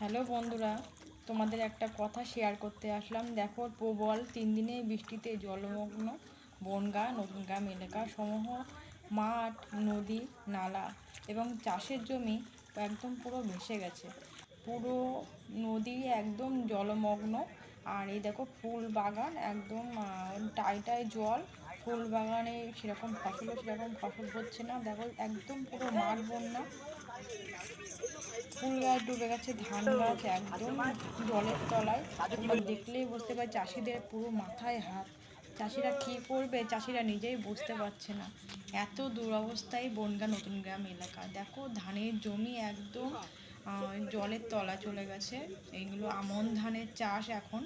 Hello বন্ধুরা তোমাদের একটা কথা শেয়ার করতে আসলাম। দেখো প্রবল তিন দিনে বৃষ্টিতে জলমগ্ন বনগা নতুন গ্রাম এলাকা সমূহ মাঠ নদী নালা এবং চাষের জমি একদম পুরো ভেসে গেছে। পুরো নদী একদম জলমগ্ন। আর এই দেখো ফুল বাগান একদম আহ, টাইটায় জল ফুল বাগানে সেরকম ফসলও সেরকম ফসল হচ্ছে না। দেখো, একদম পুরো মাঠ বন্যা। ফুল গাছ ডুবে গেছে, ধান গাছ একদম জলের তলায়। দেখলেই বুঝতে পার চাষিদের পুরো মাথায় হাত। চাষিরা কী করবে, চাষিরা নিজেই বুঝতে পারছে না। এত দুরবস্থায় বনগা নতুন গ্রাম এলাকা। দেখো, ধানের জমি একদম জলের তলা চলে গেছে। এইগুলো আমন ধানের চাষ এখন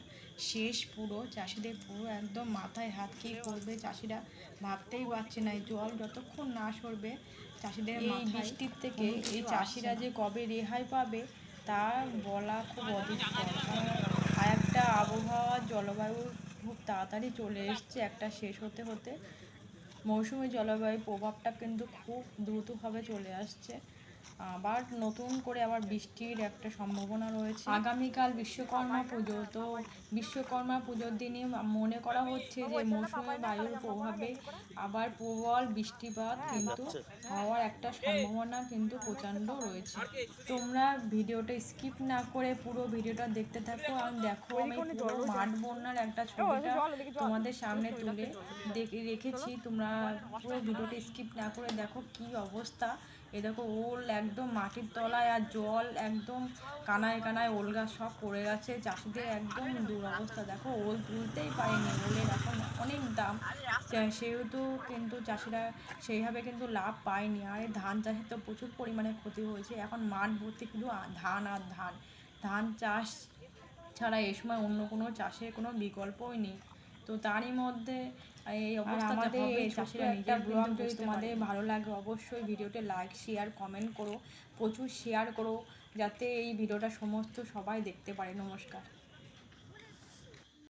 শেষ পুরো। চাষিদের পুরো একদম মাথায় হাত কী করবে চাষিরা ভাবতেই পারছে না। এই জল যতক্ষণ না সরবে চাষিদের এই বৃষ্টির থেকে এই চাষিরা যে কবে রেহাই পাবে তা বলা খুব অদৃষ্টকর আর একটা আবহাওয়া জলবায়ু খুব তাড়াতাড়ি চলে এসছে একটা শেষ হতে হতে। মৌসুমি জলবায়ুর প্রভাবটা কিন্তু খুব দ্রুতভাবে চলে আসছে। আবার নতুন করে আবার বৃষ্টির একটা সম্ভাবনা রয়েছে। আগামীকাল বিশ্বকর্মা পুজো, তো বিশ্বকর্মা পুজোর দিনে মনে করা হচ্ছে যে মৌসুমি বায়ুর প্রভাবে আবার প্রবল বৃষ্টিপাত কিন্তু হওয়ার একটা সম্ভাবনা কিন্তু প্রচণ্ড রয়েছে। তোমরা ভিডিওটা স্কিপ না করে পুরো ভিডিওটা দেখতে থাকো আর দেখো আমি পুরো মাঠ বন্যার একটা ছবিটা তোমাদের সামনে তুলে রেখেছি। তোমরা পুরো ভিডিওটা স্কিপ না করে দেখো কি অবস্থা। এ দেখো ওল একদম মাটির তলায় আর জল একদম কানায় কানায় ওল গাছ সব পড়ে গেছে। চাষিদের একদম দুরবস্থা। দেখো, ওল তুলতেই পারেনি। ওলের এখন অনেক দাম। সেহেতু কিন্তু চাষিরা সেইভাবে কিন্তু লাভ পায়নি। আর এই ধান চাষে তো প্রচুর পরিমাণে ক্ষতি হয়েছে। এখন মাঠ ভর্তি শুধু ধান আর ধান। ধান চাষ ছাড়া এই সময় অন্য কোনো চাষের কোনো বিকল্পই নেই। তো তারই মধ্যে এই অবস্থাতে চাষিরা নিজের ব্লগ যদি তোমাদের ভালো লাগে অবশ্যই ভিডিওতে লাইক শেয়ার কমেন্ট করো। প্রচুর শেয়ার করো যাতে এই ভিডিওটা সমস্ত সবাই দেখতে পারে। নমস্কার।